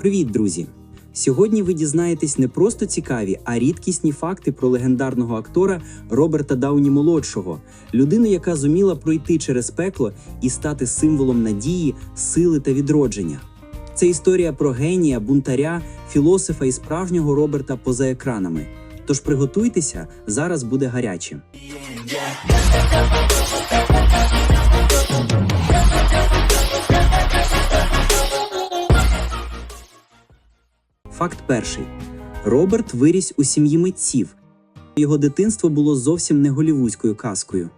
Привіт, друзі! Сьогодні ви дізнаєтесь не просто цікаві, а рідкісні факти про легендарного актора Роберта Дауні молодшого, людину, яка зуміла пройти через пекло і стати символом надії, сили та відродження. Це історія про генія, бунтаря, філософа і справжнього Роберта поза екранами. Тож приготуйтеся, зараз буде гаряче. Факт перший: Роберт виріс у сім'ї митців. Його дитинство було зовсім не голівудською казкою.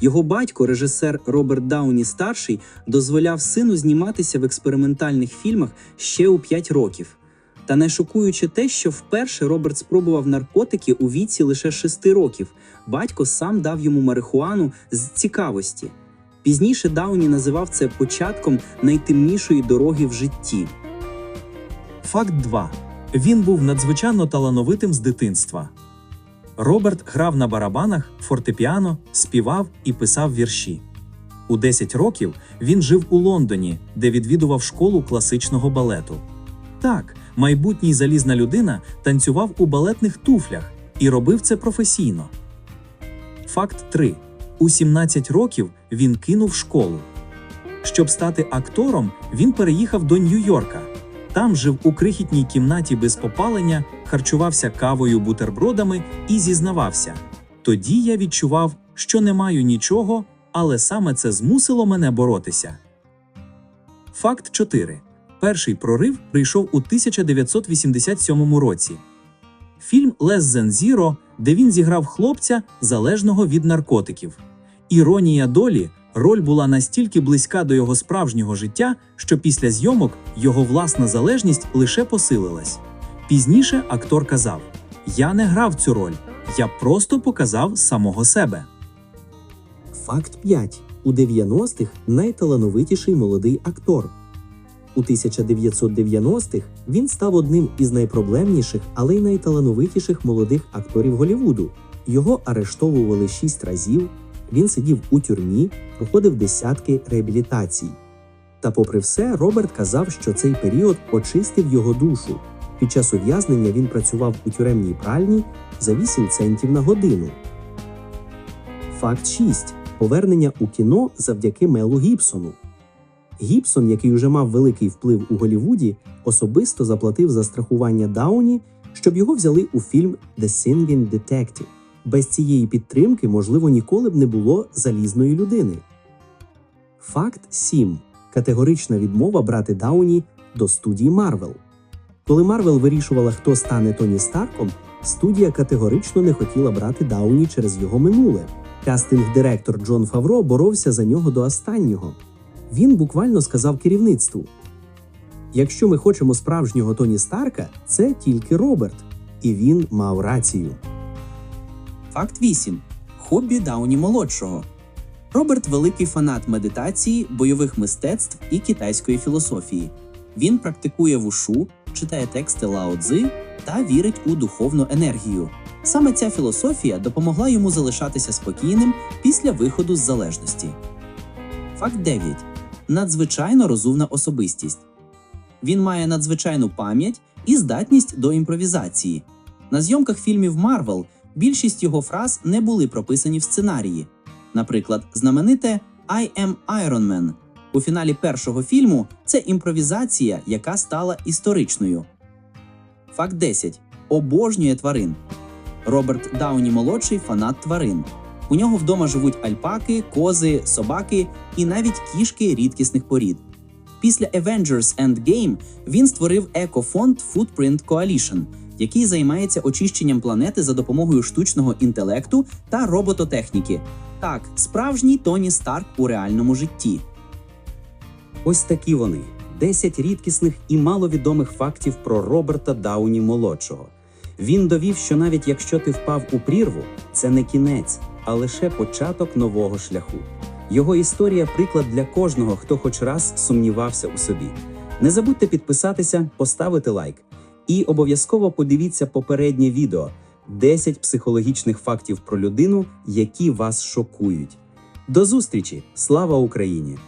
Його батько, режисер Роберт Дауні старший, дозволяв сину зніматися в експериментальних фільмах ще у 5 років. Та не шокуючи те, що вперше Роберт спробував наркотики у віці лише 6 років. Батько сам дав йому марихуану з цікавості. Пізніше Дауні називав це початком найтемнішої дороги в житті. Факт 2. Він був надзвичайно талановитим з дитинства. Роберт грав на барабанах, фортепіано, співав і писав вірші. У 10 років він жив у Лондоні, де відвідував школу класичного балету. Так, майбутній залізна людина танцював у балетних туфлях і робив це професійно. Факт 3. У 17 років він кинув школу. Щоб стати актором, він переїхав до Нью-Йорка. Там жив у крихітній кімнаті без попалення, харчувався кавою бутербродами і зізнавався. Тоді я відчував, що не маю нічого, але саме це змусило мене боротися. Факт 4. Перший прорив прийшов у 1987 році. Фільм «Less than Zero», де він зіграв хлопця, залежного від наркотиків. Іронія долі роль була настільки близька до його справжнього життя, що після зйомок його власна залежність лише посилилась. Пізніше актор казав: Я не грав цю роль, я просто показав самого себе. Факт 5. У 90-х найталановитіший молодий актор. У 1990-х він став одним із найпроблемніших, але й найталановитіших молодих акторів Голлівуду. Його арештовували шість разів, він сидів у тюрмі, проходив десятки реабілітацій. Та, попри все, Роберт казав, що цей період очистив його душу. Під час ув'язнення він працював у тюремній пральні за 8 центів на годину. Факт 6. Повернення у кіно завдяки Мелу Гібсону. Гібсон, який уже мав великий вплив у Голлівуді, особисто заплатив за страхування Дауні, щоб його взяли у фільм The Singing Detective. Без цієї підтримки, можливо, ніколи б не було залізної людини. Факт 7. Категорична відмова брати Дауні до студії Марвел. Коли Марвел вирішувала, хто стане Тоні Старком, студія категорично не хотіла брати Дауні через його минуле. Кастинг-директор Джон Фавро боровся за нього до останнього. Він буквально сказав керівництву: Якщо ми хочемо справжнього Тоні Старка, це тільки Роберт. І він мав рацію. Факт 8. Хобі Дауні молодшого. Роберт великий фанат медитації, бойових мистецтв і китайської філософії. Він практикує вушу, читає тексти Лао Цзи та вірить у духовну енергію. Саме ця філософія допомогла йому залишатися спокійним після виходу з залежності. Факт 9. Надзвичайно розумна особистість. Він має надзвичайну пам'ять і здатність до імпровізації. На зйомках фільмів Марвел більшість його фраз не були прописані в сценарії. Наприклад, знамените I am Iron Man у фіналі першого фільму це імпровізація, яка стала історичною. Факт 10. Обожнює тварин. Роберт Дауні молодший фанат тварин. У нього вдома живуть альпаки, кози, собаки і навіть кішки рідкісних порід. Після Avengers Endgame він створив екофонд Footprint Coalition, який займається очищенням планети за допомогою штучного інтелекту та робототехніки. Так, справжній Тоні Старк у реальному житті. Ось такі вони: 10 рідкісних і маловідомих фактів про Роберта Дауні молодшого. Він довів, що навіть якщо ти впав у прірву, це не кінець, а лише початок нового шляху. Його історія приклад для кожного, хто хоч раз сумнівався у собі. Не забудьте підписатися, поставити лайк. І обов'язково подивіться попереднє відео 10 психологічних фактів про людину, які вас шокують. До зустрічі! Слава Україні!